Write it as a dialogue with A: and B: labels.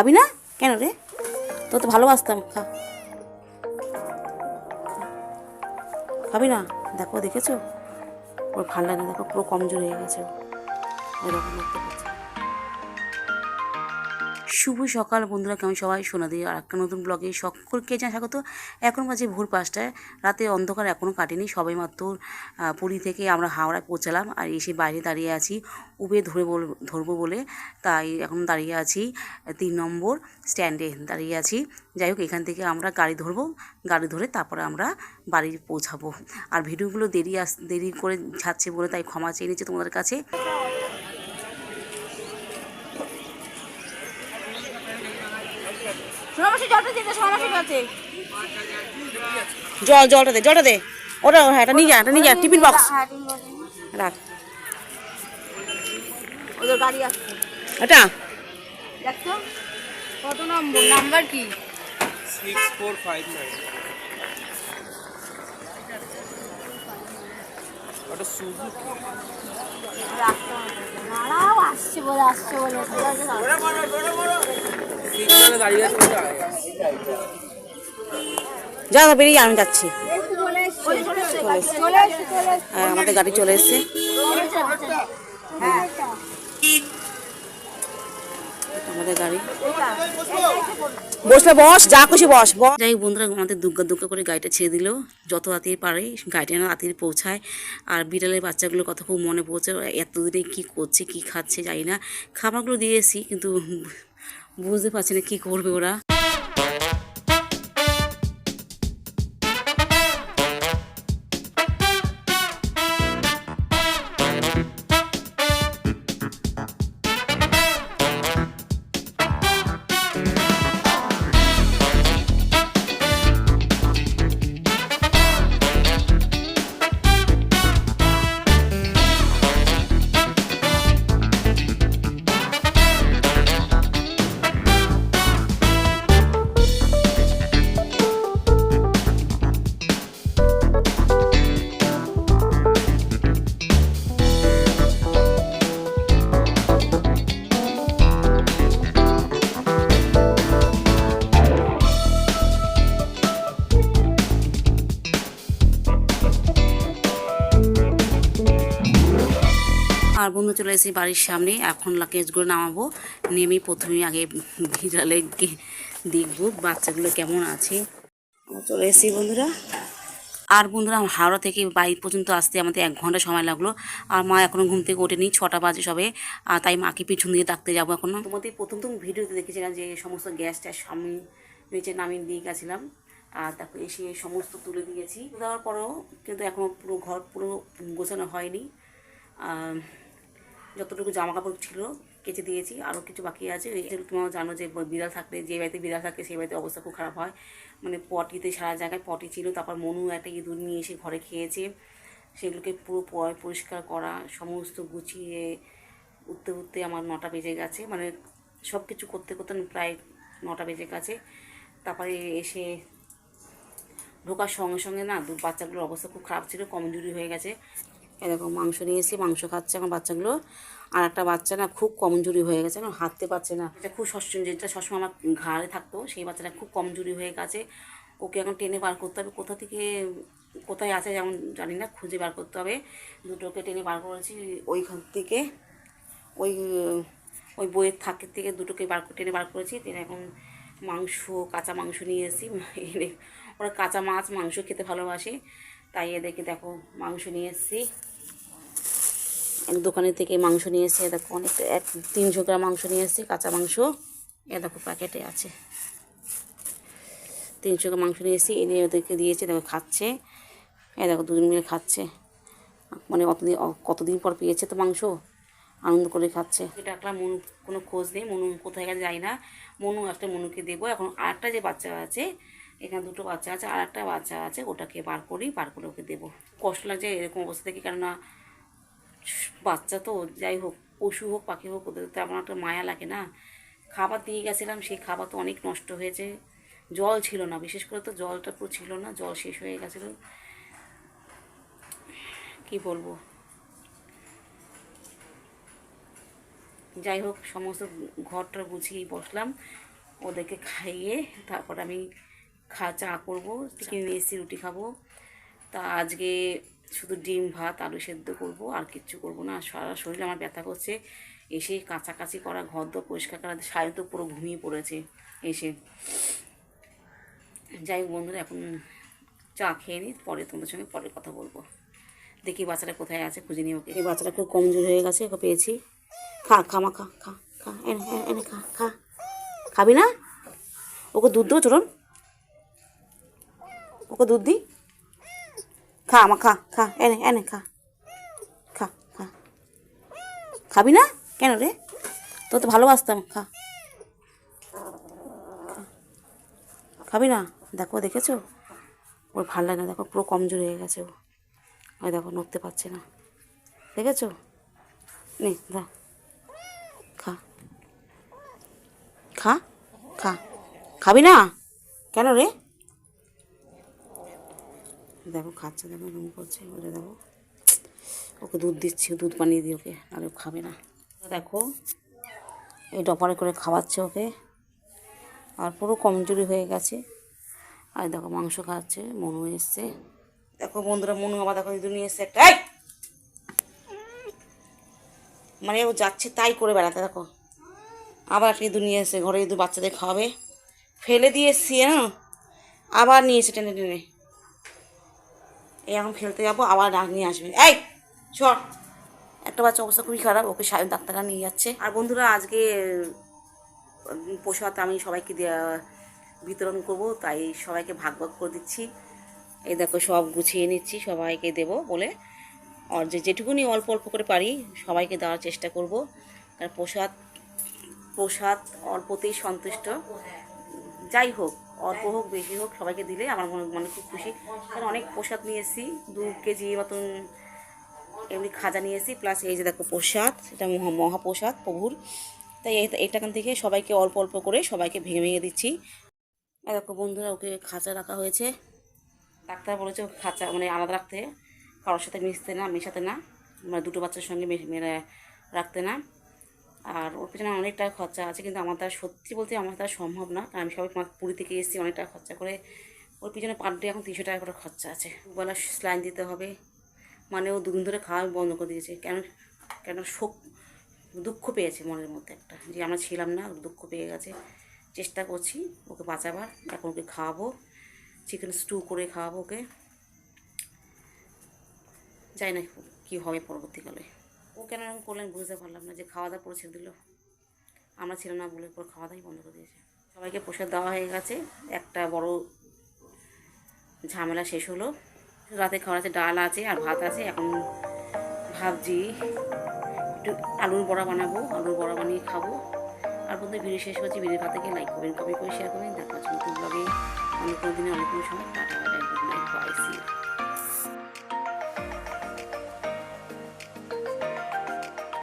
A: খাবি না? কেন রে? তো তো ভালোবাসতাম। খা খাবি না? দেখো, দেখেছ? ওর লাগে না দেখো পুরো কমজোর হয়ে গেছে। এরকম দেখতে পাচ্ছি। শুভ সকাল বন্ধুরা, কেমন সবাই? শোনা দিয়ে আর একটা নতুন ব্লগে সকলকে যা স্বাগত। এখন বাজে ভোর পাঁচটায়। রাতে অন্ধকার এখনও কাটেনি, সবাই মাত্র পুরী থেকে আমরা হাওড়ায় পৌঁছালাম আর এসে বাইরে দাঁড়িয়ে আছি উবে ধরে বল, ধরবো বলে। তাই এখন দাঁড়িয়ে আছি তিন নম্বর স্ট্যান্ডে দাঁড়িয়ে আছি। যাই হোক, এখান থেকে আমরা গাড়ি ধরবো, গাড়ি ধরে তারপরে আমরা বাড়ি পৌঁছাবো। আর ভিডিওগুলো দেরি আস, দেরি করে ছাড়ছে বলে তাই ক্ষমা চেয়ে নিচ্ছি তোমাদের কাছে
B: সোনামাসি জলটা দিতে সোনামাসির কাছে
A: জল জলটা দে জলটা দে। ওটা হ্যাঁ এটা নিয়ে যা এটা নিয়ে যা টিফিন বক্স
B: হ্যাঁ
A: রাখ।
B: ওদের গাড়ি আসছে।
A: এটা?
B: কত নম্বর? নাম্বার কি?
C: সিক্স ফোর ফাইভ নাইন ওটা সুজুকি
B: দাঁড়াও আসছে বলে আসছে বলে।
A: যা বেরিয়ে আমি যাচ্ছি। হ্যাঁ, আমাদের গাড়ি চলে এসেছে। আমাদের গাড়ি। বসলে বস যা খুশি বস যাই বন্ধুরা আমাদের দুগ্গা দুগ্গা করে গাড়িটা ছেড়ে দিল। যত পারে গাড়িটা যেন পৌঁছায়। আর বিড়ালের বাচ্চাগুলো কথা খুব মনে পড়ছে এত দূরে কী করছে কী খাচ্ছে জানি না। খাবারগুলো দিয়ে এসি কিন্তু বুঝতে পারছি না কী করবে ওরা। আর বন্ধু চলে এসেছি বাড়ির সামনে। এখন লাগেজগুলো নামাবো। নেমে প্রথমে আগে গিয়ে দেখব বাচ্চাগুলো কেমন আছে। চলে এসেছি বন্ধুরা। আর বন্ধুরা হাওড়া থেকে বাড়ি পর্যন্ত আসতে আমাদের এক ঘণ্টা সময় লাগল। আর মা এখনও ঘুম থেকে ওঠেনি, ছটা বাজে সবে। আর তাই মাকে পিছন দিয়ে ডাকতে যাব এখনও তোমাদের প্রথম তো ভিডিওতে দেখেছিলাম যে সমস্ত গ্যাস ট্যাস সামনে নিচে নামিয়ে দিয়ে গেছিলাম। আর তারপর এসে সমস্ত তুলে দিয়েছি। দেওয়ার পরেও কিন্তু এখনও পুরো ঘর পুরো গোছানো হয়নি। যতটুকু জামা কাপড় ছিল কেচে দিয়েছি, আরও কিছু বাকি আছে। তোমরা জানো যে বিড়াল থাকলে, যে বাড়িতে বিড়াল থাকে, সেই বাড়িতে অবস্থা খুব খারাপ হয়। মানে পটিতে সারা জায়গায় পটি ছিল, তারপর মনু একটা ইঁদুর নিয়ে এসে ঘরে খেয়েছে। সেগুলোকে পুরো পরিষ্কার করা, সমস্ত গুছিয়ে উঠতে উঠতে আমার নটা বেজে গেছে। মানে সব কিছু করতে করতে প্রায় নটা বেজে গেছে। তারপরে এসে ঢোকার সঙ্গে সঙ্গে না দু বাচ্চাগুলোর অবস্থা খুব খারাপ ছিল, কমজোরি হয়ে গেছে। এরকম মাংস নিয়ে এসে মাংস খাচ্ছে আমার বাচ্চাগুলো। আর একটা বাচ্চা না খুব কমজোরি হয়ে গেছে না হাঁটতে পারছে না। এটা খুব সবসময় যেটা সবসময় আমার ঘাড়ে থাকতো, সেই বাচ্চাটা খুব কমজোরি হয়ে গেছে। ওকে এখন টেনে বার করতে হবে। কোথা থেকে, কোথায় আছে যেমন জানি না, খুঁজে বার করতে হবে। দুটোকে টেনে বার করেছি ওইখান থেকে, ওই ওই বইয়ের থাকের থেকে দুটোকে বার টেনে বার করেছি। টেনে এখন মাংস, কাঁচা মাংস নিয়ে এসেছি। এনে ওরা কাঁচা মাছ, মাংস খেতে ভালোবাসে। তাই এদেরকে দেখো মাংস নিয়ে এসেছি। এক দোকানের থেকে মাংস নিয়ে এসে, দেখো অনেকটা এক তিনশো গ্রাম মাংস নিয়ে এসেছি, কাঁচা মাংস। এ দেখো প্যাকেটে আছে। তিনশো গ্রাম মাংস নিয়ে এসেছি, এনে ওদেরকে দিয়েছে, দেখো খাচ্ছে। এ দেখো দুজন মিলে খাচ্ছে। মানে অতদিন কতদিন পর পেয়েছে তো মাংস? আনন্দ করে খাচ্ছে। একটা মনু, কোনো খোঁজ নেই, মনু কোথায় গেছে যাই না। মনু একটা মনুকে দেবো এখন আরেকটা যে বাচ্চা আছে, এখানে দুটো বাচ্চা আছে আর একটা বাচ্চা আছে, ওটাকে বার করি, বার করে ওকে দেবো। কষ্ট লাগছে এরকম অবস্থা থেকে, কেননা বাচ্চা তো যাই হোক পশু হোক পাখি হোক ওদের তো আমার একটা মায়া লাগে না। খাবার দিয়ে গেছিলাম সেই খাবার তো অনেক নষ্ট হয়েছে। জল ছিল না বিশেষ করে তো জলটা পুরো ছিল না জল শেষ হয়ে গেছিল। কি বলব? যাই হোক সমস্ত ঘরটা গুছিয়ে বসলাম ওদেরকে খাইয়ে তারপর আমি খা চা করব কিনে এসেছি রুটি খাব। তা আজকে শুধু ডিম ভাত আলু সেদ্ধ করব আর কিচ্ছু করব না। সারা শরীর আমার ব্যথা করছে এসে কাছাকাছি করা ঘর দর পরিষ্কার করা সাড়ে তো পুরো ঘুমিয়ে পড়েছে এসে। যাই বন্ধুরা এখন চা খেয়ে নিই পরে তোমাদের সঙ্গে পরে কথা বলব। দেখি বাচ্চাটা কোথায় আছে খুঁজে নিই ওকে। এই বাচ্চাটা খুব কমজোর হয়ে গেছে ওকে পেয়েছি। খা খা মা খা খা খা এনে এনে, এনে খা খা। খাবি না? ওকে দুধ দেবো চলুন। ওকে দুধ দিই। খা আমা খা খা এনে এনে খা খা খা খাবি না? কেন রে? তো তো ভালোবাসতাম, খা। খাবি না? দেখো, দেখেছ? ওর ভালো লাগে না। দেখো, পুরো কমজোর হয়ে গেছে ও। ওই দেখো, নড়তে পারছে না। দেখেছ? নে দা খা। খা? খা। খাবি না? কেন রে? দেখো খাচ্ছে দেখো রুম করছে, বলে দেখো, ওকে দুধ দিচ্ছি, দুধ বানিয়ে দিই ওকে, আর ও খাবে না। দেখো, এই ডপারে করে খাওয়াচ্ছে ওকে, আর পুরো কমজোরি হয়ে গেছে। আর দেখো, মাংস খাচ্ছে, মনু এসছে। দেখো বন্ধুরা, মনু আবার দেখো, ইঁদুর নিয়ে এসছে একটা মানে ও যাচ্ছে তাই করে বেড়াতে, দেখো। আবার একটা ইঁদুর নিয়ে এসে ঘরে ইঁদুর বাচ্চাদের খাওয়াবে। ফেলে দিয়ে এসছি হ্যাঁ? আবার নিয়ে এসে টেনে টেনে। এই এখন ফেলতে যাব, আবার ডাক নিয়ে আসবে। এই, চল। একটা বাচ্চা অবস্থা খুবই খারাপ, ওকে ডাক্তাররা নিয়ে যাচ্ছে। আর বন্ধুরা, আজকে প্রসাদ আমি সবাইকে দেওয়া বিতরণ করব, তাই সবাইকে ভাগ ভাগ করে দিচ্ছি। এই দেখো, সব গুছিয়ে নিচ্ছি, সবাইকে দেব বলে। আর যে যেটুকুনি অল্প অল্প করে পারি, সবাইকে দেওয়ার চেষ্টা করব। কারণ প্রসাদ প্রসাদ অল্পতেই সন্তুষ্ট। যাই হোক অল্প হোক, বেশি হোক, সবাইকে দিলে আমার মনে মনে খুব খুশি। কারণ অনেক প্রসাদ নিয়ে এসেছি, দু কেজি মতন এমনি খাজা নিয়ে এসেছি প্লাস এই যে দেখো প্রসাদ, এটা মহা মহাপ্রসাদ প্রভুর। তাই এই এইটাখান থেকে সবাইকে অল্প অল্প করে সবাইকে ভেঙে ভেঙে দিচ্ছি। দেখো বন্ধুরা, ওকে খাঁচা রাখা হয়েছে। ডাক্তার বলেছে খাঁচা মানে আলাদা রাখতে, কারোর সাথে মিশতে না, মেশাতে না। মানে দুটো বাচ্চার সঙ্গে রাখতে না। আর ওর পেছনে অনেক টাকা খরচা আছে, কিন্তু আমার দ্বারা সত্যি বলতে আমার দ্বারা সম্ভব না। কারণ আমি সবাই পুরী থেকে এসেছি অনেক টাকা খরচা করে। ওর পিছনে পার ডে এখন তিনশো টাকা করে খরচা আছে। বেলা স্লাইন দিতে হবে। মানে ও দুদিন ধরে খাওয়া বন্ধ করে দিয়েছে। কেন কেন শোক, দুঃখ পেয়েছে মনের মধ্যে একটা। যে আমরা ছিলাম না, দুঃখ পেয়ে গেছে। চেষ্টা করছি ওকে বাঁচাবার। এখন ওকে খাওয়াবো। চিকেন স্টু করে খাওয়াবো ওকে। যাই না কী হবে পরবর্তীকালে। ও কেন এরকম করলেন বুঝতে পারলাম না যে খাওয়া দাওয়া পরে দিল। আমরা ছিলাম না বলে পর খাওয়া দাওয়াই বন্ধ করে দিয়েছে। সবাইকে প্রসাদ দেওয়া হয়ে গেছে। একটা বড় ঝামেলা শেষ হলো। রাতে খাওয়ার আছে, ডাল আছে আর ভাত আছে। এখন ভাবছি একটু আলুর বড়া বানাবো, আলুর বড়া বানিয়ে খাব। আর বন্ধু, ভিডিও শেষ করছি। ভিডিও গিয়ে লাইক করবেন কমেন্ট করে শেয়ার করবেন। দেখা হচ্ছে নতুন ব্লগে অনেক কোনো দিনে অনেক কোনো সময়। টাটা